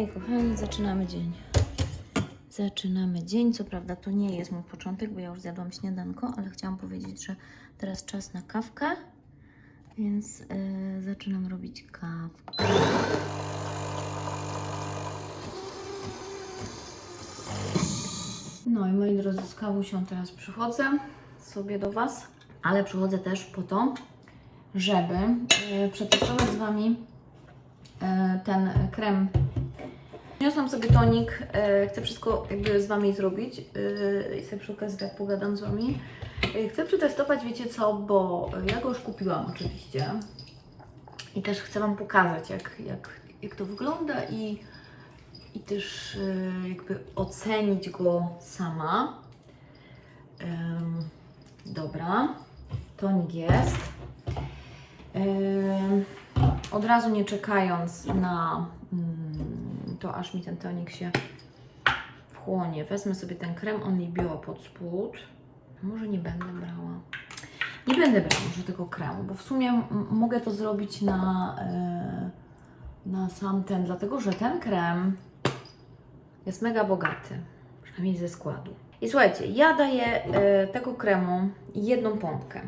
Hej kochani, zaczynamy dzień. Zaczynamy dzień. Co prawda to nie jest mój początek, bo ja już zjadłam śniadanko, ale chciałam powiedzieć, że teraz czas na kawkę, więc yy, zaczynam robić kawkę. No i moi drodzy, z kawusią teraz przychodzę sobie do Was, ale przychodzę też po to, żeby yy, przetestować z Wami e, ten krem. Wniosłam sobie tonik, e, chcę wszystko jakby z Wami zrobić e, sobie przy okazji tak pogadam z Wami. E, Chcę przetestować, wiecie co, bo ja go już kupiłam oczywiście i też chcę Wam pokazać, jak, jak, jak to wygląda i, i też e, jakby ocenić go sama. Em, dobra, tonik jest. Em, od razu nie czekając na mm, to, aż mi ten tonik się wchłonie, wezmę sobie ten krem Only Bio pod spód. Może nie będę brała. Nie będę brała może tego kremu, bo w sumie mogę to zrobić na, e, na sam ten, dlatego że ten krem jest mega bogaty, przynajmniej ze składu. I słuchajcie, ja daję e, tego kremu jedną pompkę.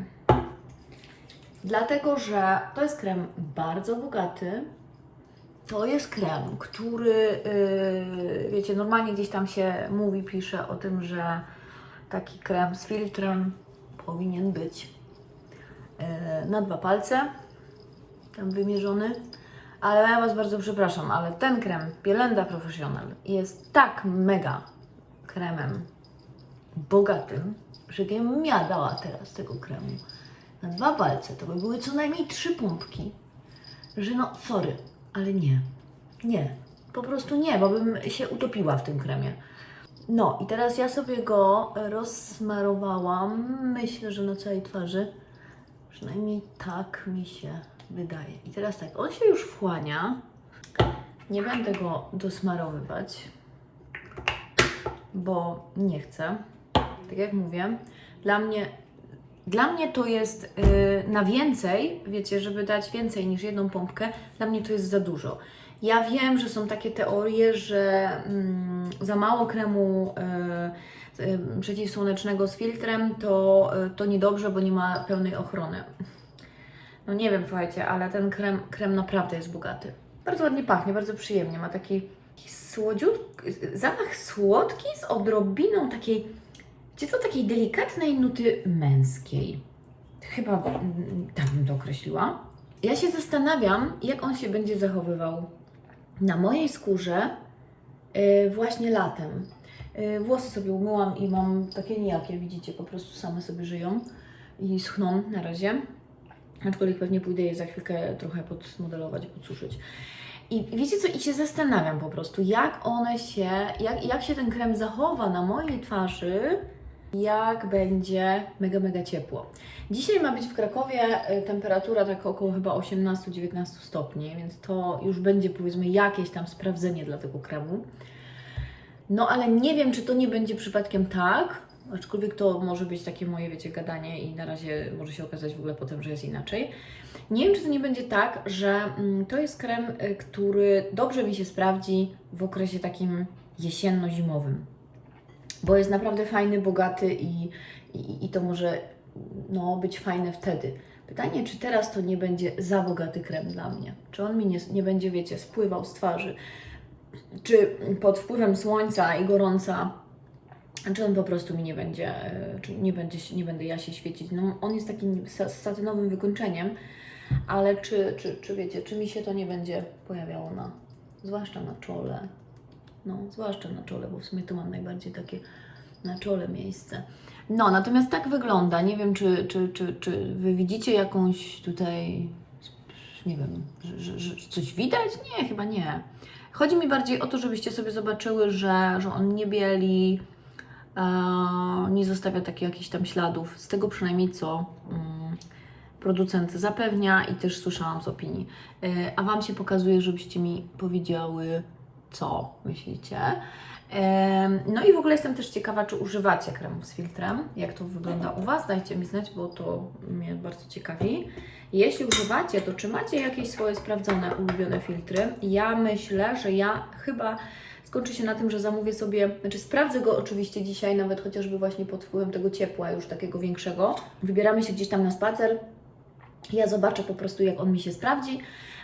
Dlatego, że to jest krem bardzo bogaty. To jest krem, który, yy, wiecie, normalnie gdzieś tam się mówi, pisze o tym, że taki krem z filtrem powinien być yy, na dwa palce, tam wymierzony. Ale ja Was bardzo przepraszam, ale ten krem Bielenda Professional jest tak mega kremem bogatym, że gdybym ja teraz tego kremu na dwa palce, to by były co najmniej trzy pompki. Że no, sorry, ale nie. Nie. Po prostu nie, bo bym się utopiła w tym kremie. No i teraz ja sobie go rozsmarowałam, myślę, że na całej twarzy. Przynajmniej tak mi się wydaje. I teraz tak, on się już wchłania. Nie będę go dosmarowywać, bo nie chcę. Tak jak mówię, dla mnie dla mnie to jest yy, na więcej, wiecie, żeby dać więcej niż jedną pompkę, dla mnie to jest za dużo. Ja wiem, że są takie teorie, że mm, za mało kremu yy, yy, przeciwsłonecznego z filtrem to, yy, to niedobrze, bo nie ma pełnej ochrony. No nie wiem, słuchajcie, ale ten krem, krem naprawdę jest bogaty. Bardzo ładnie pachnie, bardzo przyjemnie. Ma taki, taki słodziutki, zapach słodki z odrobiną takiej Gdzie to takiej delikatnej nuty męskiej? Chyba mm, tak bym to określiła. Ja się zastanawiam, jak on się będzie zachowywał na mojej skórze yy, właśnie latem. Yy, włosy sobie umyłam i mam takie nijakie, widzicie, po prostu same sobie żyją i schną na razie. Aczkolwiek pewnie pójdę je za chwilkę trochę podmodelować, podsuszyć. I wiecie co, i się zastanawiam po prostu, jak one się, jak, jak się ten krem zachowa na mojej twarzy, jak będzie mega, mega ciepło. Dzisiaj ma być w Krakowie y, temperatura tak około chyba 18-19 stopni, więc to już będzie powiedzmy jakieś tam sprawdzenie dla tego kremu. No ale nie wiem, czy to nie będzie przypadkiem tak, aczkolwiek to może być takie moje, wiecie, gadanie i na razie może się okazać w ogóle potem, że jest inaczej. Nie wiem, czy to nie będzie tak, że mm, to jest krem, y, który dobrze mi się sprawdzi w okresie takim jesienno-zimowym bo jest naprawdę fajny, bogaty i, i, i to może no, być fajne wtedy. Pytanie, czy teraz to nie będzie za bogaty krem dla mnie? Czy on mi nie, nie będzie, wiecie, spływał z twarzy? Czy pod wpływem słońca i gorąca, czy on po prostu mi nie będzie, e, czy nie, będzie, nie będę ja się świecić? No, on jest takim sa- satynowym wykończeniem, ale czy, czy, czy wiecie, czy mi się to nie będzie pojawiało na, zwłaszcza na czole, no, zwłaszcza na czole, bo w sumie to mam najbardziej takie na czole miejsce. No, natomiast tak wygląda. Nie wiem, czy, czy, czy, czy Wy widzicie jakąś tutaj, nie wiem, że, że coś widać? Nie, chyba nie. Chodzi mi bardziej o to, żebyście sobie zobaczyły, że, że on nie bieli, e, nie zostawia takich jakichś tam śladów, z tego przynajmniej co mm, producent zapewnia i też słyszałam z opinii. E, a Wam się pokazuje, żebyście mi powiedziały, Co myślicie? No i w ogóle jestem też ciekawa, czy używacie kremów z filtrem. Jak to wygląda u Was? Dajcie mi znać, bo to mnie bardzo ciekawi. Jeśli używacie, to czy macie jakieś swoje sprawdzone, ulubione filtry? Ja myślę, że ja chyba skończy się na tym, że zamówię sobie, znaczy sprawdzę go oczywiście dzisiaj, nawet chociażby właśnie pod wpływem tego ciepła już takiego większego. Wybieramy się gdzieś tam na spacer. Ja zobaczę po prostu, jak on mi się sprawdzi,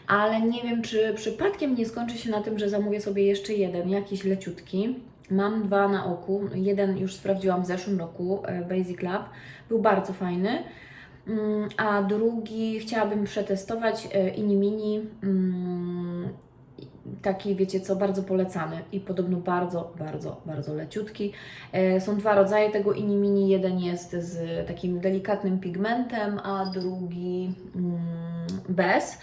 ale nie wiem, czy przypadkiem nie skończy się na tym, że zamówię sobie jeszcze jeden, jakiś leciutki. Mam dwa na oku. Jeden już sprawdziłam w zeszłym roku, e, Basic Lab. Był bardzo fajny. Mm, A drugi chciałabym przetestować e, Ini Mini. mm, Taki, wiecie co, bardzo polecany i podobno bardzo, bardzo, bardzo leciutki. E, Są dwa rodzaje tego Ini Mini. Jeden jest z takim delikatnym pigmentem, a drugi mm, bez.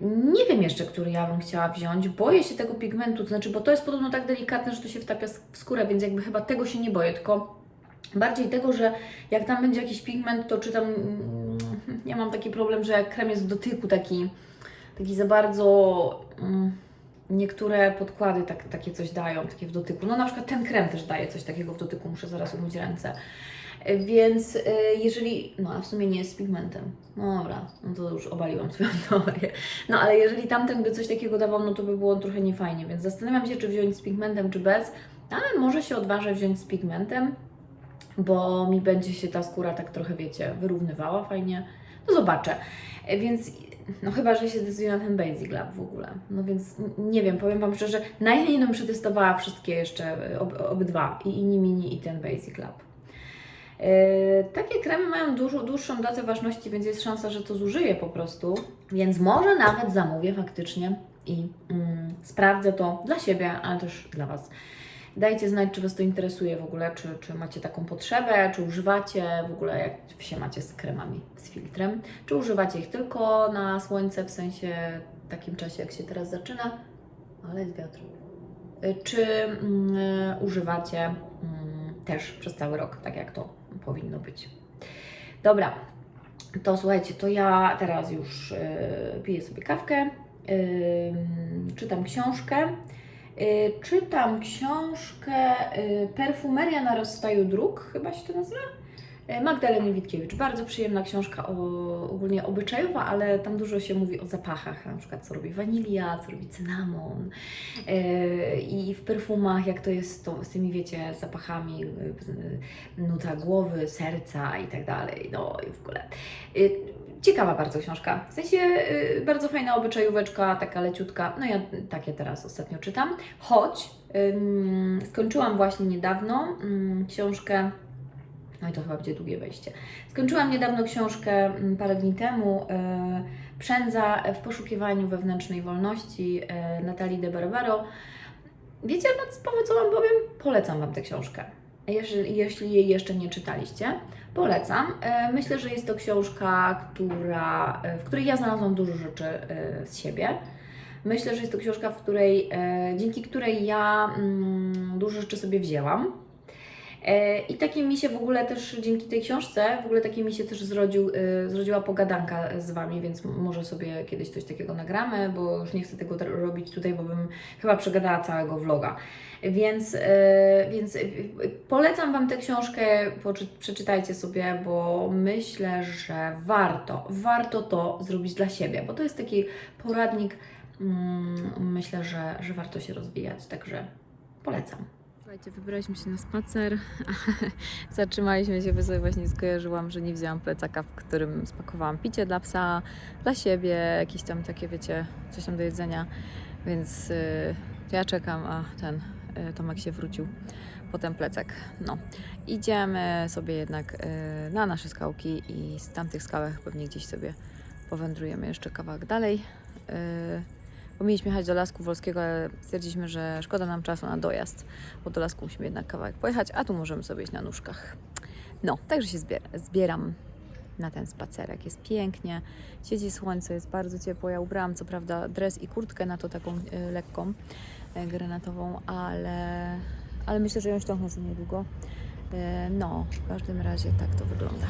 Nie wiem jeszcze, który ja bym chciała wziąć. Boję się tego pigmentu, to znaczy, bo to jest podobno tak delikatne, że to się wtapia w skórę, więc jakby chyba tego się nie boję, tylko bardziej tego, że jak tam będzie jakiś pigment, to czy tam. mm, Ja mam taki problem, że jak krem jest w dotyku taki, taki za bardzo. mm, Niektóre podkłady tak, takie coś dają, takie w dotyku. No na przykład ten krem też daje coś takiego w dotyku, muszę zaraz umyć ręce. Więc e, jeżeli, no a w sumie nie jest z pigmentem, no dobra, no to już obaliłam swoją teorię. No ale jeżeli tamten by coś takiego dawał, no to by było trochę niefajnie, więc zastanawiam się, czy wziąć z pigmentem, czy bez, ale może się odważę wziąć z pigmentem, bo mi będzie się ta skóra tak trochę, wiecie, wyrównywała fajnie. No zobaczę. Więc no chyba, że się zdecyduję na ten Basic Lab w ogóle. No więc nie wiem, powiem Wam szczerze, najchętniej bym przetestowała wszystkie jeszcze, e, ob, obydwa, i Ini Mini i ten Basic Lab. E, takie kremy mają dużo, dłuższą datę ważności, więc jest szansa, że to zużyję po prostu. Więc może nawet zamówię faktycznie i mm, sprawdzę to dla siebie, ale też dla Was. Dajcie znać, czy Was to interesuje w ogóle, czy, czy macie taką potrzebę, czy używacie w ogóle, jak się macie z kremami, z filtrem. Czy używacie ich tylko na słońce, w sensie takim czasie, jak się teraz zaczyna, ale jest wiatr. Y, Czy mm, używacie mm, też przez cały rok, tak jak to powinno być. Dobra, to słuchajcie, to ja teraz już y, piję sobie kawkę, y, czytam książkę. Y, czytam książkę Perfumeria na rozstaju dróg, chyba się to nazywa. Y, Magdaleny Witkiewicz. Bardzo przyjemna książka, o, ogólnie obyczajowa, ale tam dużo się mówi o zapachach, na przykład co robi wanilia, co robi cynamon. Yy, I w perfumach, jak to jest to, z tymi, wiecie, zapachami, yy, nuta głowy, serca i tak dalej. No i w ogóle. Ciekawa bardzo książka. W sensie bardzo fajna obyczajóweczka, taka leciutka. No ja takie teraz ostatnio czytam. Choć skończyłam właśnie niedawno ym, książkę. No i to chyba będzie długie wejście. Skończyłam niedawno książkę mm, parę dni temu. Yy, Przędza w poszukiwaniu wewnętrznej wolności yy, Natalii de Barbaro. Wiecie, no co- co Wam powiem? Polecam Wam tę książkę. Jeśli, jeśli jej jeszcze nie czytaliście, polecam. E, Myślę, że jest to książka, która, e, w której ja znalazłam dużo rzeczy e, z siebie. Myślę, że jest to książka, w której, e, dzięki której ja mm, dużo rzeczy sobie wzięłam. E, I takie mi się w ogóle też dzięki tej książce, w ogóle takie mi się też zrodził, e, zrodziła pogadanka z Wami, więc może sobie kiedyś coś takiego nagramy, bo już nie chcę tego robić tutaj, bo bym chyba przegadała całego vloga. Więc, e, więc polecam Wam tę książkę, przeczytajcie sobie, bo myślę, że warto, warto to zrobić dla siebie, bo to jest taki poradnik, mm, myślę, że, że warto się rozwijać, także polecam. Słuchajcie, wybraliśmy się na spacer. Zatrzymaliśmy się, bo sobie właśnie skojarzyłam, że nie wzięłam plecaka, w którym spakowałam picie dla psa, dla siebie, jakieś tam takie, wiecie, coś tam do jedzenia. Więc y, ja czekam, a ten y, Tomek się wrócił po ten plecak. No, idziemy sobie jednak y, na nasze skałki i z tamtych skałek pewnie gdzieś sobie powędrujemy jeszcze kawałek dalej. Y, bo mieliśmy jechać do Lasku Wolskiego, ale stwierdziliśmy, że szkoda nam czasu na dojazd, bo do Lasku musimy jednak kawałek pojechać, a tu możemy sobie iść na nóżkach. No, także się zbier- zbieram na ten spacerek. Jest pięknie, siedzi słońce, jest bardzo ciepło. Ja ubrałam co prawda dres i kurtkę na to taką y, lekką, y, granatową, ale, ale myślę, że ją ściągnę za niedługo. Y, no, w każdym razie tak to wygląda.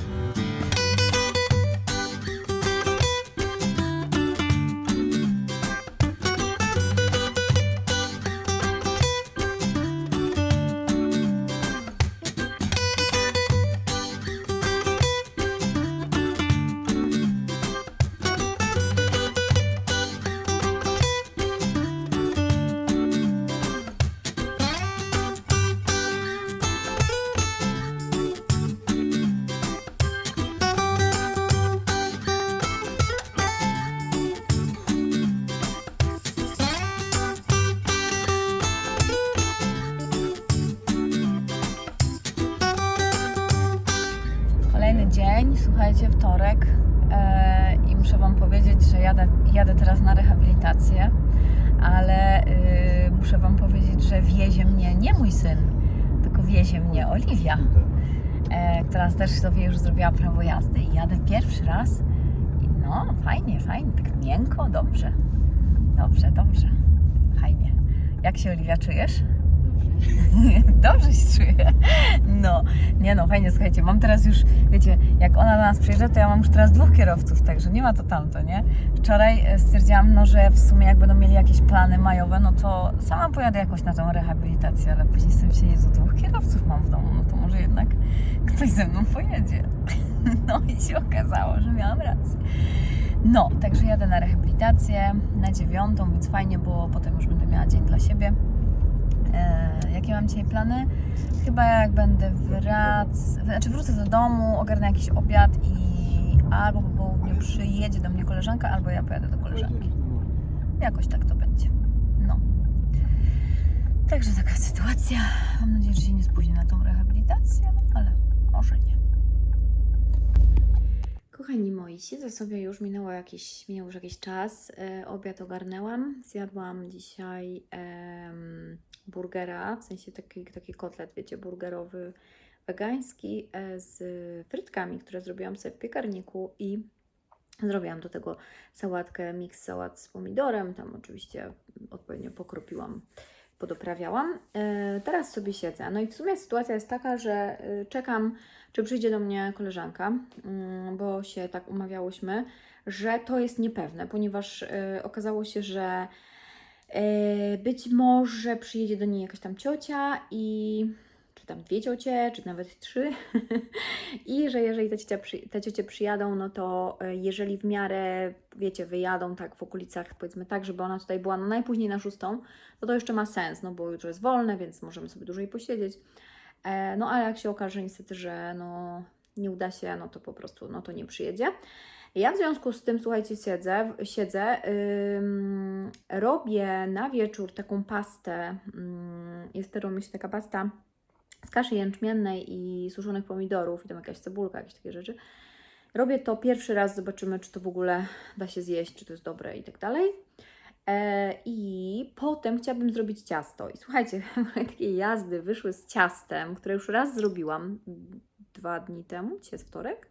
Słuchajcie, wtorek e, i muszę Wam powiedzieć, że jadę, jadę teraz na rehabilitację, ale y, muszę Wam powiedzieć, że wiezie mnie nie mój syn, tylko wiezie mnie Oliwia, e, która też sobie już zrobiła prawo jazdy i jadę pierwszy raz i no, fajnie, fajnie, tak miękko, dobrze, dobrze, dobrze, fajnie. Jak się Oliwia czujesz? Dobrze się czuję. No, nie no, fajnie, słuchajcie, mam teraz już, wiecie, jak ona do nas przyjeżdża, to ja mam już teraz dwóch kierowców, także nie ma to tamto, nie? Wczoraj e, stwierdziłam, no, że w sumie jak będą mieli jakieś plany majowe, no to sama pojadę jakoś na tą rehabilitację, ale później sobie się, Jezu, dwóch kierowców mam w domu, no to może jednak ktoś ze mną pojedzie. No i się okazało, że miałam rację. No, także jadę na rehabilitację na dziewiątą, więc fajnie, bo potem już będę miała dzień dla siebie. E, jakie mam dzisiaj plany? Chyba jak będę wrac... znaczy wrócę do domu, ogarnę jakiś obiad i albo po południu przyjedzie do mnie koleżanka, albo ja pojadę do koleżanki. Jakoś tak to będzie. No. Także taka sytuacja. Mam nadzieję, że się nie spóźnię na tą rehabilitację, no ale może nie. Kochani moi, siedzę sobie już, minęło jakiś, minął już jakiś czas. E, obiad ogarnęłam. Zjadłam dzisiaj em, burgera, w sensie taki, taki kotlet, wiecie, burgerowy, wegański e, z frytkami, które zrobiłam sobie w piekarniku i zrobiłam do tego sałatkę, miks sałat z pomidorem. Tam oczywiście odpowiednio pokropiłam, podoprawiałam. E, teraz sobie siedzę. No i w sumie sytuacja jest taka, że e, czekam czy przyjdzie do mnie koleżanka, mm, bo się tak umawiałyśmy, że to jest niepewne, ponieważ y, okazało się, że być może przyjedzie do niej jakaś tam ciocia i czy tam dwie ciocie, czy nawet trzy i że jeżeli te, te ciocie przyjadą, no to y, jeżeli w miarę, wiecie, wyjadą tak w okolicach, powiedzmy tak, żeby ona tutaj była no najpóźniej na szóstą, to to jeszcze ma sens, no bo jutro jest wolne, więc możemy sobie dłużej posiedzieć. E, No ale jak się okaże niestety, że no, nie uda się, no to po prostu no to nie przyjedzie. Ja w związku z tym, słuchajcie, siedzę, siedzę ym, robię na wieczór taką pastę, ym, jest teraz myślę taka pasta z kaszy jęczmiennej i suszonych pomidorów i tam jakaś cebulka, jakieś takie rzeczy. Robię to pierwszy raz, zobaczymy, czy to w ogóle da się zjeść, czy to jest dobre i tak dalej. E, I potem chciałabym zrobić ciasto. I słuchajcie, moje takie jazdy wyszły z ciastem, które już raz zrobiłam dwa dni temu. Dzisiaj jest wtorek?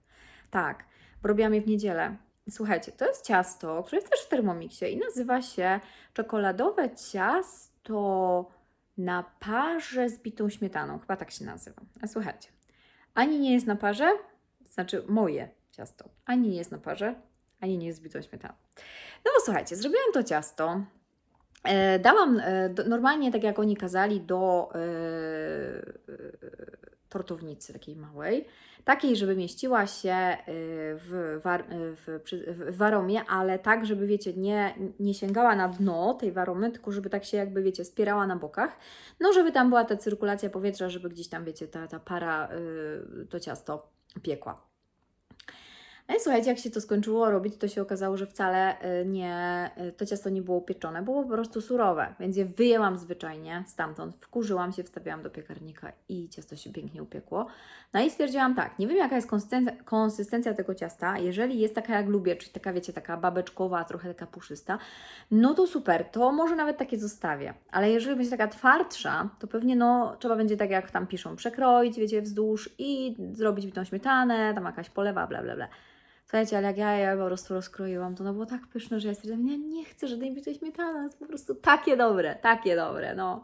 Tak, robiłam je w niedzielę. Słuchajcie, to jest ciasto, które jest też w Thermomixie i nazywa się czekoladowe ciasto na parze z bitą śmietaną. Chyba tak się nazywa. A słuchajcie, ani nie jest na parze, znaczy moje ciasto, ani nie jest na parze, ani nie jest z bitą śmietaną. No bo słuchajcie, zrobiłam to ciasto. E, dałam e, do, normalnie, tak jak oni kazali, do e, e, tortownicy takiej małej. Takiej, żeby mieściła się e, w, war, e, w, w waromie, ale tak, żeby wiecie, nie, nie sięgała na dno tej waromy, tylko żeby tak się jakby, wiecie, spierała na bokach. No, żeby tam była ta cyrkulacja powietrza, żeby gdzieś tam, wiecie, ta, ta para e, to ciasto piekła. No i słuchajcie, jak się to skończyło robić, to się okazało, że wcale y, nie, y, to ciasto nie było pieczone, było po prostu surowe, więc je wyjęłam zwyczajnie stamtąd, wkurzyłam się, wstawiłam do piekarnika i ciasto się pięknie upiekło. No i stwierdziłam tak, nie wiem jaka jest konsystencja, konsystencja tego ciasta, jeżeli jest taka jak lubię, czyli taka wiecie, taka babeczkowa, trochę taka puszysta, no to super, to może nawet takie zostawię, ale jeżeli będzie taka twardsza, to pewnie no trzeba będzie tak jak tam piszą, przekroić, wiecie, wzdłuż i zrobić bitą śmietanę, tam jakaś polewa, bla bla bla. Słuchajcie, ale jak ja je po prostu rozkroiłam, to ono było tak pyszne, że ja stwierdziłam, ja nie chcę żadnej bitej śmietany, jest po prostu takie dobre, takie dobre, no.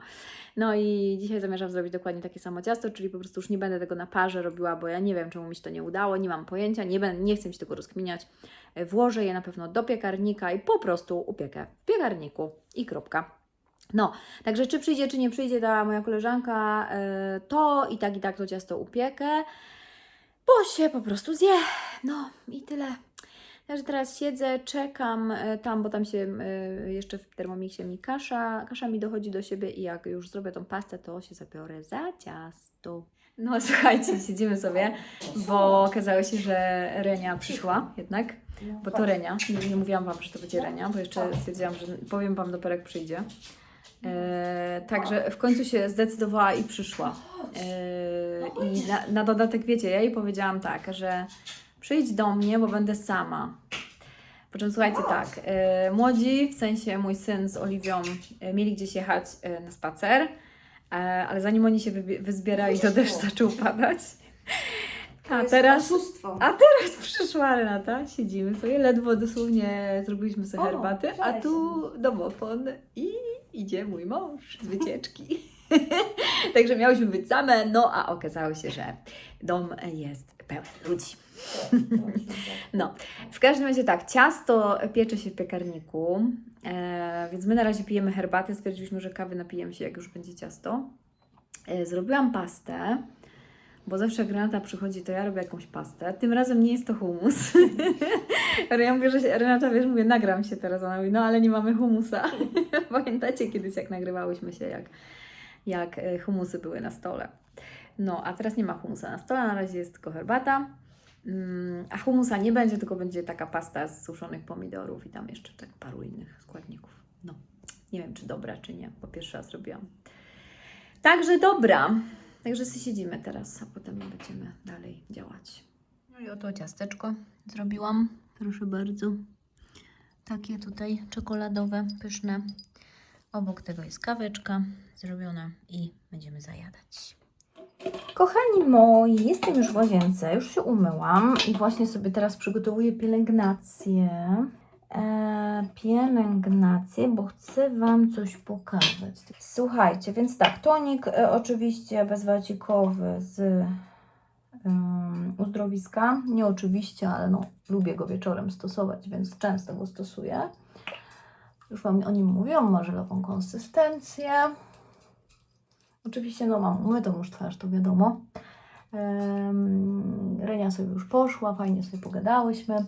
No i dzisiaj zamierzam zrobić dokładnie takie samo ciasto, czyli po prostu już nie będę tego na parze robiła, bo ja nie wiem, czemu mi się to nie udało, nie mam pojęcia, nie, będę, nie chcę mi się tego rozkminiać. E, Włożę je na pewno do piekarnika i po prostu upiekę w piekarniku i kropka. No, także czy przyjdzie, czy nie przyjdzie ta moja koleżanka, e, to i tak, i tak to ciasto upiekę, bo się po prostu zje. No i tyle. Także teraz siedzę, czekam e, tam, bo tam się e, jeszcze w termomiksie mi kasza, kasza mi dochodzi do siebie i jak już zrobię tą pastę, to się zabiorę za ciasto. No słuchajcie, siedzimy sobie, bo okazało się, że Renia przyszła jednak, bo to Renia. Nie, nie mówiłam Wam, że to będzie Renia, bo jeszcze stwierdziłam, że powiem Wam dopiero jak przyjdzie. E, także w końcu się zdecydowała i przyszła. E, I na, na dodatek, wiecie, ja jej powiedziałam tak, że przyjdź do mnie, bo będę sama. Po czym słuchajcie, tak, e, młodzi, w sensie mój syn z Oliwią, e, mieli gdzieś jechać e, na spacer, e, ale zanim oni się wyzbierali, to deszcz zaczął padać. A teraz, Oszustwo. a teraz przyszła Renata, siedzimy sobie, ledwo dosłownie zrobiliśmy sobie O, herbatę, a tu domofon i idzie mój mąż z wycieczki. Także miałyśmy być same, no a okazało się, że dom jest pełen ludzi. No, w każdym razie tak, ciasto piecze się w piekarniku, e, więc my na razie pijemy herbatę. Stwierdziliśmy, że kawy napijemy się, jak już będzie ciasto. E, zrobiłam pastę, bo zawsze jak Renata przychodzi, to ja robię jakąś pastę. Tym razem nie jest to humus. Ja mówię, że się, Renata, wiesz, mówię, nagram się teraz. Ona mówi, no ale nie mamy humusa. Pamiętacie kiedyś, jak nagrywałyśmy się, jak, jak e, humusy były na stole. No, a teraz nie ma humusa na stole, na razie jest tylko herbata. Mm, A humusa nie będzie, tylko będzie taka pasta z suszonych pomidorów i tam jeszcze tak paru innych składników. No, nie wiem, czy dobra, czy nie, bo pierwszy raz robiłam. Także dobra. Także sobie siedzimy teraz, a potem będziemy dalej działać. No i oto ciasteczko zrobiłam. Proszę bardzo. Takie tutaj czekoladowe, pyszne. Obok tego jest kaweczka zrobiona i będziemy zajadać. Kochani moi, jestem już w łazience, już się umyłam i właśnie sobie teraz przygotowuję pielęgnację. E, pielęgnację, bo chcę Wam coś pokazać. Słuchajcie, więc tak, tonik e, oczywiście bezwacikowy z um, uzdrowiska. Nie oczywiście, ale no, lubię go wieczorem stosować, więc często go stosuję. Już Wam o nim mówiłam, ma żelową konsystencję. Oczywiście, no mam umytą już twarz, to wiadomo. Renia sobie już poszła, fajnie sobie pogadałyśmy.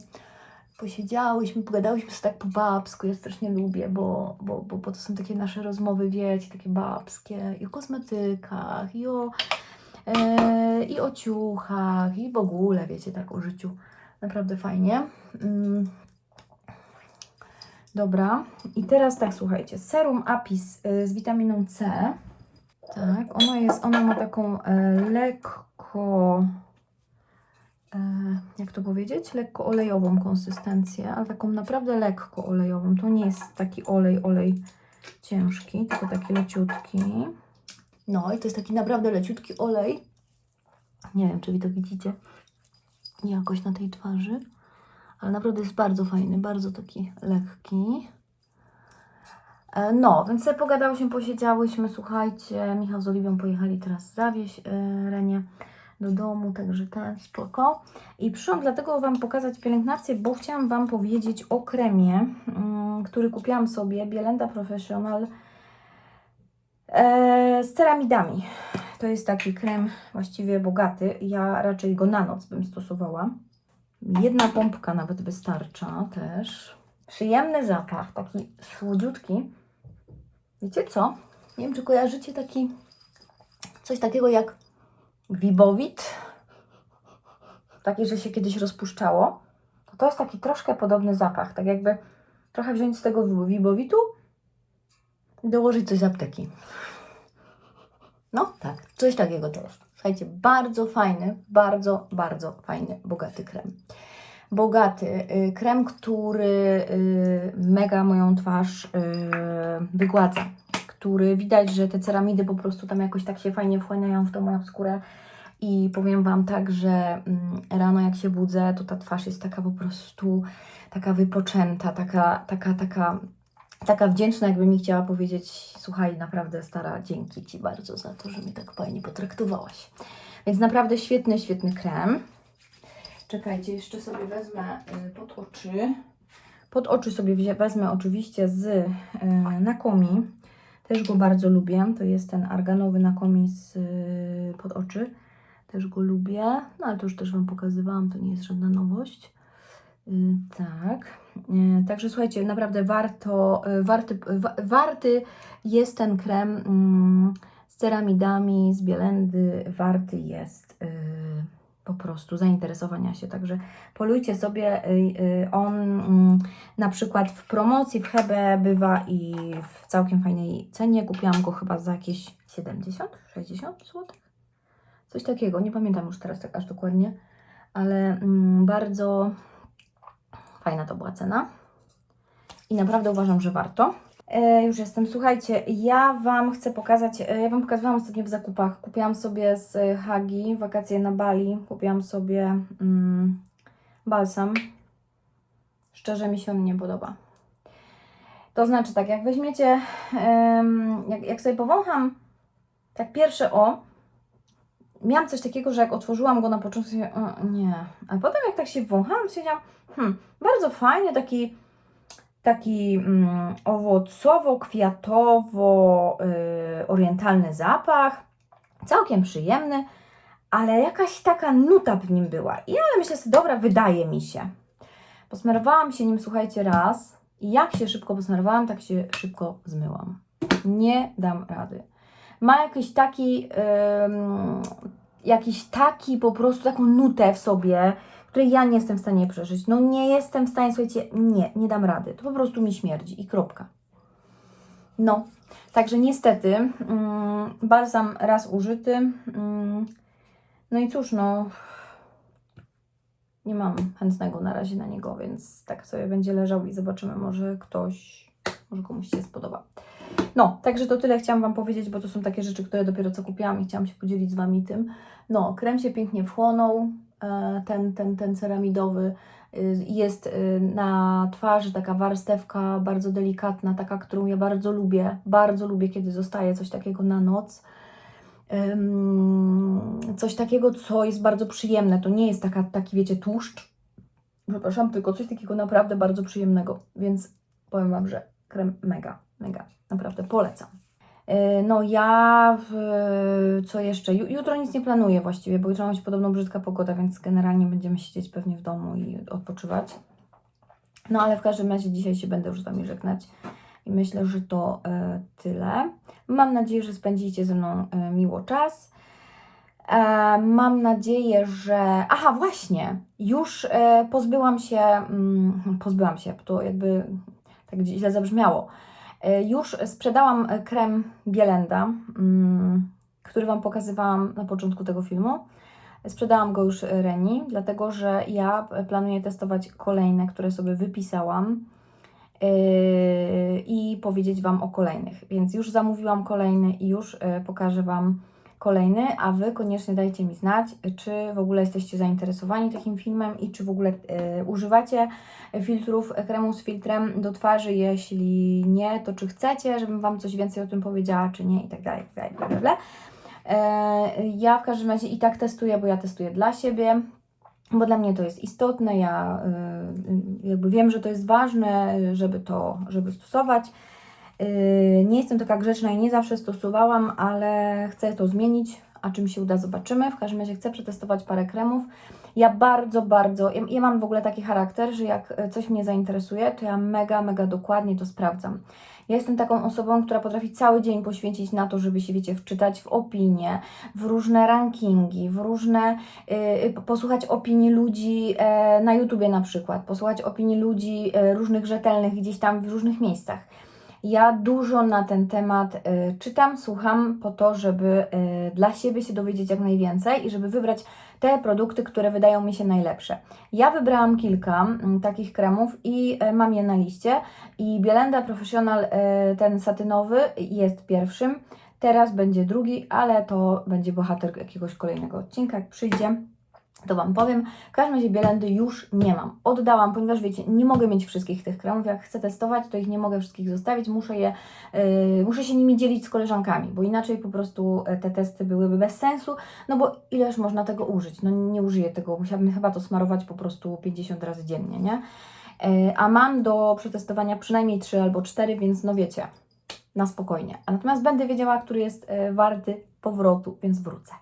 Posiedziałyśmy, pogadałyśmy sobie tak po babsku. Ja strasznie lubię, bo, bo, bo, bo to są takie nasze rozmowy, wiecie, takie babskie. I o kosmetykach, i o, e, i o ciuchach, i w ogóle, wiecie, tak o życiu. Naprawdę fajnie. Mm. Dobra, i teraz tak, słuchajcie, serum Apis y, z witaminą C. Tak, ono jest, ono ma taką e, lekko, jak to powiedzieć, lekko olejową konsystencję, ale taką naprawdę lekko olejową. To nie jest taki olej, olej ciężki, tylko taki leciutki. No i to jest taki naprawdę leciutki olej. Nie wiem, czy wy to widzicie jakoś na tej twarzy, ale naprawdę jest bardzo fajny, bardzo taki lekki. E, No, więc sobie pogadałyśmy, posiedziałyśmy, słuchajcie, Michał z Oliwią pojechali teraz zawieźć e, Renię do domu, także ten spoko. I przyszłam dlatego Wam pokazać pielęgnację, bo chciałam Wam powiedzieć o kremie, mm, który kupiłam sobie, Bielenda Professional e, z ceramidami. To jest taki krem właściwie bogaty, ja raczej go na noc bym stosowała. Jedna pompka nawet wystarcza też. Przyjemny zapach, taki słodziutki. Wiecie co? Nie wiem, czy kojarzycie taki coś takiego jak wibowit. Taki, że się kiedyś rozpuszczało. To, to jest taki troszkę podobny zapach. Tak jakby trochę wziąć z tego wibowitu i dołożyć coś z apteki. No tak, coś takiego to jest. Słuchajcie, bardzo fajny, bardzo, bardzo fajny, bogaty krem. Bogaty y, krem, który y, mega moją twarz y, wygładza. Który widać, że te ceramidy po prostu tam jakoś tak się fajnie wchłaniają w tą moją skórę. I powiem Wam tak, że mm, rano jak się budzę, to ta twarz jest taka po prostu taka wypoczęta, taka, taka, taka, taka wdzięczna, jakby mi chciała powiedzieć, słuchaj, naprawdę stara, dzięki Ci bardzo za to, że mnie tak fajnie potraktowałaś. Więc naprawdę świetny, świetny krem. Czekajcie, jeszcze sobie wezmę y, pod oczy. Pod oczy sobie wezmę oczywiście z y, Nakomi. Też go bardzo lubię. To jest ten arganowy Nakomi z y, pod oczy. Też go lubię. No ale to już też Wam pokazywałam, to nie jest żadna nowość. Y, tak. Y, Także słuchajcie, naprawdę warto, y, warty, wa- warty jest ten krem mm, z ceramidami, z bielendy. Warty jest po prostu zainteresowania się. Także polujcie sobie. On mm, na przykład w promocji w Hebe bywa i w całkiem fajnej cenie. Kupiłam go chyba za jakieś 70, 60 zł. Coś takiego, nie pamiętam już teraz tak aż dokładnie, ale mm, bardzo fajna to była cena. I naprawdę uważam, że warto. E, już jestem. Słuchajcie, ja Wam chcę pokazać, e, ja Wam pokazywałam ostatnio w zakupach. Kupiłam sobie z Hagi wakacje na Bali. Kupiłam sobie mm, balsam. Szczerze mi się on nie podoba. To znaczy tak, jak weźmiecie, jak, jak sobie powącham tak pierwsze o, miałam coś takiego, że jak otworzyłam go na początku, sobie, o, nie. A potem jak tak się wąchałam, stwierdziłam, hmm, bardzo fajnie, taki taki mm, owocowo-kwiatowo-orientalny zapach, całkiem przyjemny, ale jakaś taka nuta w nim była. I ale myślę sobie, dobra, wydaje mi się. Posmarowałam się nim, słuchajcie, raz i jak się szybko posmarowałam, tak się szybko zmyłam. Nie dam rady. Ma jakiś taki, ym, jakiś taki po prostu taką nutę w sobie, której ja nie jestem w stanie przeżyć. No nie jestem w stanie, słuchajcie, nie, nie dam rady. To po prostu mi śmierdzi i kropka. No, także niestety mm, balsam raz użyty. Mm, no i cóż, no nie mam chętnego na razie na niego, więc tak sobie będzie leżał i zobaczymy, może ktoś, może komuś się spodoba. No, także to tyle chciałam Wam powiedzieć, bo to są takie rzeczy, które dopiero co kupiłam i chciałam się podzielić z Wami tym. No, krem się pięknie wchłonął, e, ten, ten, ten ceramidowy. Y, Jest y, na twarzy taka warstewka bardzo delikatna, taka, którą ja bardzo lubię. Bardzo lubię, kiedy zostaje coś takiego na noc. Coś takiego, co jest bardzo przyjemne. To nie jest taka, taki, wiecie, tłuszcz. Przepraszam, tylko coś takiego naprawdę bardzo przyjemnego. Więc powiem Wam, że krem mega, mega. Naprawdę polecam. Yy, No ja, co jeszcze? Ju- Jutro nic nie planuję właściwie, bo jutro ma być podobno brzydka pogoda, więc generalnie będziemy siedzieć pewnie w domu i odpoczywać. No ale w każdym razie dzisiaj się będę już z Wami żegnać i myślę, że to e, tyle. Mam nadzieję, że spędzicie ze mną e, miło czas. E, mam nadzieję, że. Aha, właśnie, już e, pozbyłam się. Mm, pozbyłam się, to jakby tak źle zabrzmiało. E, Już sprzedałam e, krem Bielenda, mm, który Wam pokazywałam na początku tego filmu. Sprzedałam go już e, Reni, dlatego że ja e, planuję testować kolejne, które sobie wypisałam yy, i powiedzieć Wam o kolejnych. Więc już zamówiłam kolejny i już e, pokażę Wam kolejny, a Wy koniecznie dajcie mi znać, czy w ogóle jesteście zainteresowani takim filmem i czy w ogóle e, używacie filtrów, e, kremu z filtrem do twarzy. Jeśli nie, to czy chcecie, żebym Wam coś więcej o tym powiedziała, czy nie i tak dalej, i tak dalej. E, Ja w każdym razie i tak testuję, bo ja testuję dla siebie, bo dla mnie to jest istotne. Ja y, jakby wiem, że to jest ważne, żeby to, żeby stosować. Y, Nie jestem taka grzeczna i nie zawsze stosowałam, ale chcę to zmienić, a czym się uda, zobaczymy. W każdym razie chcę przetestować parę kremów. Ja bardzo, bardzo, ja, ja mam w ogóle taki charakter, że jak e, coś mnie zainteresuje, to ja mega, mega dokładnie to sprawdzam. Ja jestem taką osobą, która potrafi cały dzień poświęcić na to, żeby się, wiecie, wczytać w opinie, w różne rankingi, w różne, y, posłuchać opinii ludzi e, na YouTubie na przykład, posłuchać opinii ludzi e, różnych rzetelnych gdzieś tam w różnych miejscach. Ja dużo na ten temat y, czytam, słucham po to, żeby y, dla siebie się dowiedzieć jak najwięcej i żeby wybrać te produkty, które wydają mi się najlepsze. Ja wybrałam kilka mm, takich kremów i y, mam je na liście. I Bielenda Professional, ten satynowy, jest pierwszym. Teraz będzie drugi, ale to będzie bohater jakiegoś kolejnego odcinka, jak przyjdzie. To Wam powiem. W każdym razie Bielendy już nie mam. Oddałam, ponieważ wiecie, nie mogę mieć wszystkich tych kremów. Jak chcę testować, to ich nie mogę wszystkich zostawić. Muszę je, yy, muszę się nimi dzielić z koleżankami, bo inaczej po prostu e, te testy byłyby bez sensu. No bo ileż można tego użyć? No nie użyję tego. Musiałabym chyba to smarować po prostu 50 razy dziennie, nie? Yy, a mam do przetestowania przynajmniej 3 albo 4, więc no wiecie, na spokojnie. A natomiast będę wiedziała, który jest e, warty powrotu, więc wrócę.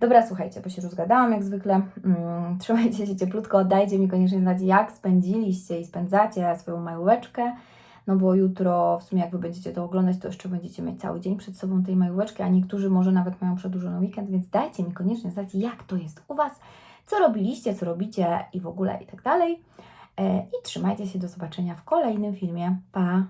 Dobra, słuchajcie, bo się rozgadałam jak zwykle. Mm, trzymajcie się cieplutko, dajcie mi koniecznie znać, jak spędziliście i spędzacie swoją majóweczkę. no bo jutro, w sumie jak Wy będziecie to oglądać, to jeszcze będziecie mieć cały dzień przed sobą tej majóweczki, a niektórzy może nawet mają przedłużony weekend, więc dajcie mi koniecznie znać, jak to jest u Was, co robiliście, co robicie i w ogóle i tak dalej. E, I trzymajcie się, do zobaczenia w kolejnym filmie. Pa!